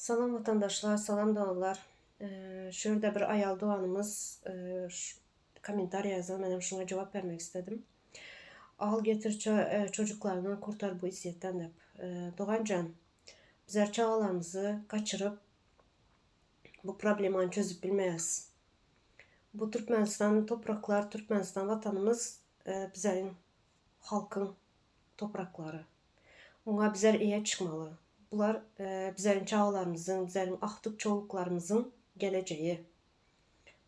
Salam vatandaşlar, salam doğanlar. Ee, şurada bir ayal doğanımız e, komentarya yazan, şuna cevap vermek istedim. Al getir e, çocuklarını kurtar bu iziyetten hep. E, Doğancan, bizler çağalarımızı kaçırıp bu problemi çözüp bilmeyiz. Bu Türkmenistan topraklar, Türkmenistan vatanımız e, bizlerin halkın toprakları. Ona bizler iyi çıkmalı. Bunlar e, bizim çağlarımızın, bizim axtıq çoluqlarımızın gələcəyi.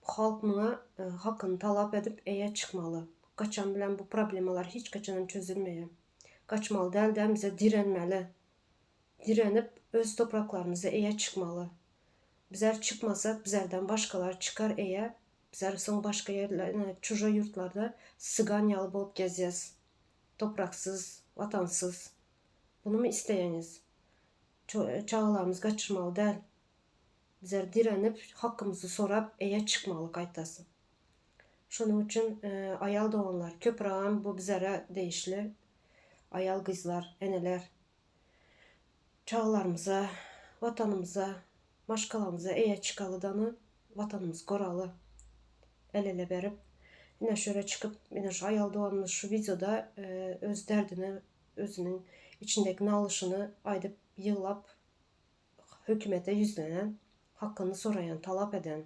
Bu xalq buna e, haqqını tələb edib eyə çıxmalı. Qaçan bilən bu problemalar heç qaçanın çözülməyir. Qaçmalı deyil də bizə dirənməli. Dirənib öz torpaqlarımıza eyə çıxmalı. Bizər çıxmasaq bizərdən başqalar çıxar eyə, bizər son başqa yerlərə, yəni çuja yurtlarda sigan yalı olub gəziyəz. Topraqsız, vatansız. Bunu mu istəyəniz? Çağlarımız kaçırmalı değil. Bizler direnip hakkımızı sorap eye çıkmalı kaytasın. Şunun için e, ayal doğanlar, köprağın bu bizlere değişli. Ayal kızlar, eneler. Çağlarımıza, vatanımıza, başkalarımıza eye çıkalıdanı vatanımız koralı. El ele verip yine şöyle çıkıp yine şu ayal doğanımız şu videoda e, öz derdini, özünün içindeki nalışını aydıp yığılap hükümete yüzlenen, hakkını sorayan, talep eden,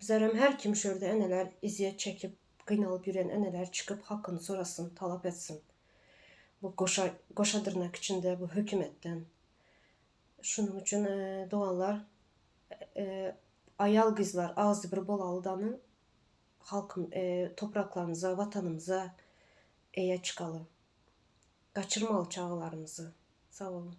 bizler hem her kim şurada eneler eziyet çekip kıynalıp yürüyen eneler çıkıp hakkını sorasın, talep etsin. Bu koşa, koşa tırnak içinde bu hükümetten. Şunun için e, doğanlar e, ayal kızlar ağzı bir bol aldanı halkın e, topraklarımıza, vatanımıza eye çıkalı. Kaçırmalı çağlarımızı. Sağ olun.